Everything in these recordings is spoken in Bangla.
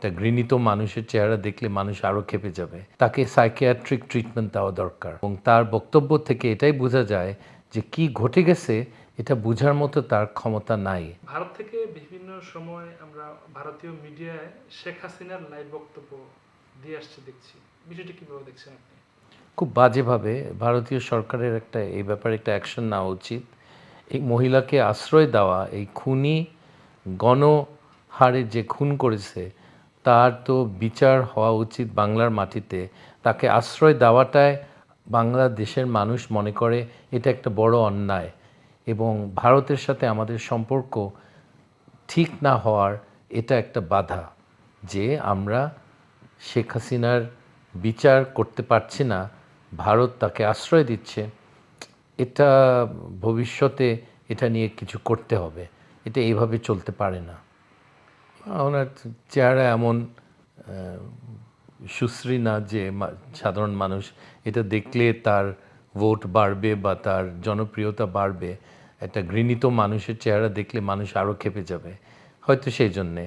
একটা ঘৃণিত মানুষের চেহারা দেখলে মানুষ আরও খেপে যাবে। তাকে সাইকিয়াট্রিক ট্রিটমেন্ট দেওয়া দরকার। এবং তার বক্তব্য থেকে এটাই বোঝা যায় যে কি ঘটে গেছে এটা বোঝার মতো তার ক্ষমতা নাই। ভারত থেকে বিভিন্ন সময় আমরা ভারতীয় মিডিয়ায় শেখ হাসিনার লাইভ বক্তব্য দিয়ে আসছে দেখছি। বিষয়টি কীভাবে দেখছেন আপনি? খুব বাজেভাবে ভারতীয় সরকারের একটা এই ব্যাপারে একটা অ্যাকশন নেওয়া উচিত। এই মহিলাকে আশ্রয় দেওয়া এই খুনি গণহারে যে খুন করেছে তার তো বিচার হওয়া উচিত বাংলার মাটিতে। তাকে আশ্রয় দেওয়াটায় বাংলাদেশের মানুষ মনে করে এটা একটা বড় অন্যায়। এবং ভারতের সাথে আমাদের সম্পর্ক ঠিক না হওয়ার এটা একটা বাধা যে আমরা শেখ হাসিনার বিচার করতে পারছি না, ভারত তাকে আশ্রয় দিচ্ছে। এটা ভবিষ্যতে এটা নিয়ে কিছু করতে হবে। এটা এইভাবে চলতে পারে না। ওনার চেহারা এমন সুশ্রী না যে সাধারণ মানুষ। এটা দেখলে তার ভোট বাড়বে বা তার জনপ্রিয়তা বাড়বে। একটা ঘৃণিত মানুষের চেহারা দেখলে মানুষ আরও খেপে যাবে, হয়তো সেই জন্যে।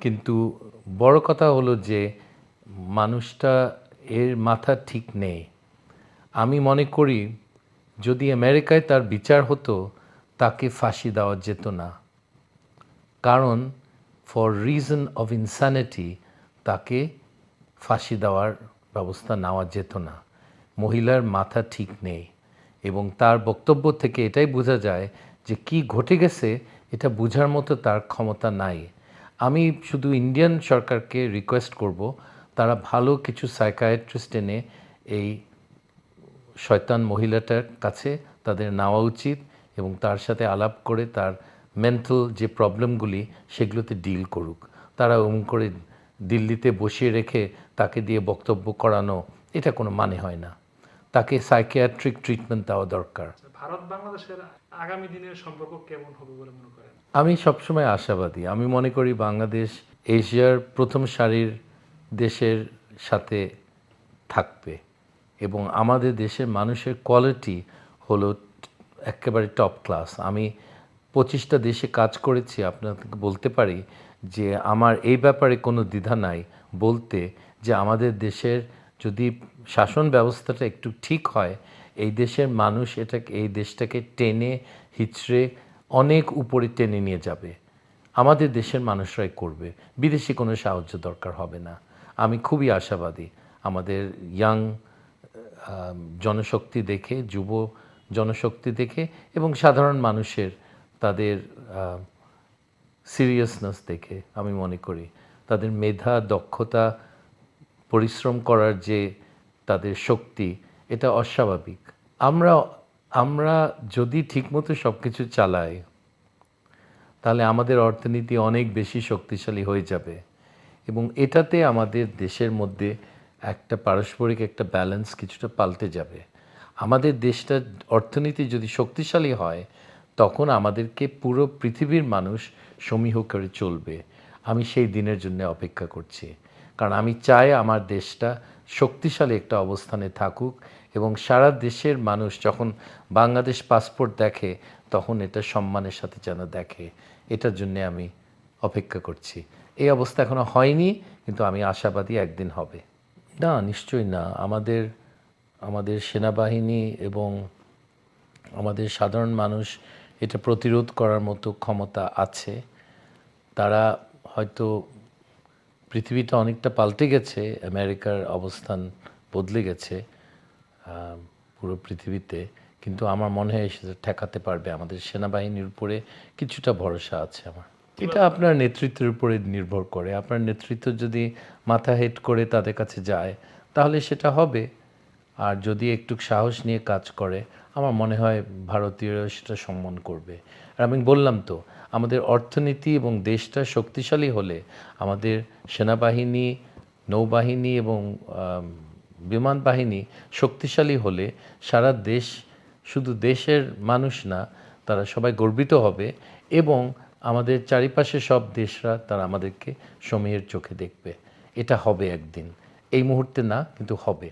কিন্তু বড় কথা হলো যে মানুষটা এর মাথা ঠিক নেই। আমি মনে করি যদি আমেরিকায় তার বিচার হতো, তাকে ফাঁসি দেওয়া যেত না। কারণ ফর রিজন অফ ইনসানিটি তাকে ফাঁসি দেওয়ার ব্যবস্থা নেওয়া যেত না। মহিলার মাথা ঠিক নেই এবং তার বক্তব্য থেকে এটাই বোঝা যায় যে কি ঘটে গেছে, এটা বোঝার মতো তার ক্ষমতা নাই। আমি শুধু ইন্ডিয়ান সরকারকে রিকোয়েস্ট করব, তারা ভালো কিছু সাইকায়াট্রিস্ট এনে এই শয়তান মহিলাটার কাছে তাদের নেওয়া উচিত এবং তার সাথে আলাপ করে তার মেন্টাল যে প্রবলেমগুলি সেগুলোতে ডিল করুক। তারা ওম করে দিল্লিতে বসিয়ে রেখে তাকে দিয়ে বক্তব্য করানো এটা কোনো মানে হয় না। তাকে সাইকিয়াট্রিক ট্রিটমেন্ট দেওয়া দরকার। আচ্ছা, ভারত বাংলাদেশের আগামী দিনের সম্পর্ক কেমন হবে বলে মনে করেন? আমি সবসময় আশাবাদী। আমি মনে করি বাংলাদেশ এশিয়ার প্রথম সারির দেশের সাথে থাকবে এবং আমাদের দেশের মানুষের কোয়ালিটি হলো একেবারে টপ ক্লাস আমি পঁচিশটা দেশে কাজ করেছি, আপনাদেরকে বলতে পারি যে আমার এই ব্যাপারে কোনো দ্বিধা নাই। বলতে যে আমাদের দেশের যদি শাসন ব্যবস্থাটা একটু ঠিক হয়, এই দেশের মানুষ এটাকে, এই দেশটাকে টেনে হিচড়ে অনেক উপরে টেনে নিয়ে যাবে। আমাদের দেশের মানুষরাই করবে। বিদেশি কোনো সাহায্য দরকার হবে না। আমি খুবই আশাবাদী আমাদের ইয়াং জনশক্তি দেখে, যুব জনশক্তি দেখে এবং সাধারণ মানুষের তাদের সিরিয়াসনেস দেখে আমি মনে করি। তাদের মেধা, দক্ষতা, পরিশ্রম করার যে তাদের শক্তি, এটা অস্বাভাবিক। আমরা আমরা যদি ঠিকমতো সব কিছু চালাই, তাহলে আমাদের অর্থনীতি অনেক বেশি শক্তিশালী হয়ে যাবে। এবং এটাতে আমাদের দেশের মধ্যে একটা পারস্পরিক একটা ব্যালেন্স কিছুটা পাল্টে যাবে। আমাদের দেশটা অর্থনীতি যদি শক্তিশালী হয় তখন আমাদেরকে পুরো পৃথিবীর মানুষ সমীহ করে চলবে। আমি সেই দিনের জন্য অপেক্ষা করছি। কারণ আমি চাই আমার দেশটা শক্তিশালী একটা অবস্থানে থাকুক এবং সারা দেশের মানুষ যখন বাংলাদেশ পাসপোর্ট দেখে, তখন এটা সম্মানের সাথে যেন দেখে। এটার জন্য আমি অপেক্ষা করছি। এই অবস্থা এখনও হয়নি, কিন্তু আমি আশাবাদী একদিন হবে। না, নিশ্চয়ই না। আমাদের আমাদের সেনাবাহিনী এবং আমাদের সাধারণ মানুষ এটা প্রতিরোধ করার মতো ক্ষমতা আছে। তারা হয়তো পৃথিবীটা অনেকটা পাল্টে গেছে, আমেরিকার অবস্থান বদলে গেছে পুরো পৃথিবীতে। কিন্তু আমার মনে হয় সেটা ঠেকাতে পারবে। আমাদের সেনাবাহিনীর উপরে কিছুটা ভরসা আছে আমার। এটা আপনার নেতৃত্বের উপরে নির্ভর করে। আপনার নেতৃত্ব যদি মাথা হেট করে তাদের কাছে যায়, তাহলে সেটা হবে। আর যদি একটু সাহস নিয়ে কাজ করে, আমার মনে হয় ভারতীয়রা সেটা সম্মান করবে। আর আমি বললাম তো, আমাদের অর্থনীতি এবং দেশটা শক্তিশালী হলে আমাদের সেনাবাহিনী, নৌবাহিনী এবং বিমান বাহিনী শক্তিশালী হলে সারা দেশ, শুধু দেশের মানুষ না, তারা সবাই গর্বিত হবে এবং আমাদের চারিপাশে সব দেশরা তারা আমাদেরকে সময়ের চোখে দেখবে। এটা হবে একদিন। এই মুহূর্তে না, কিন্তু হবে।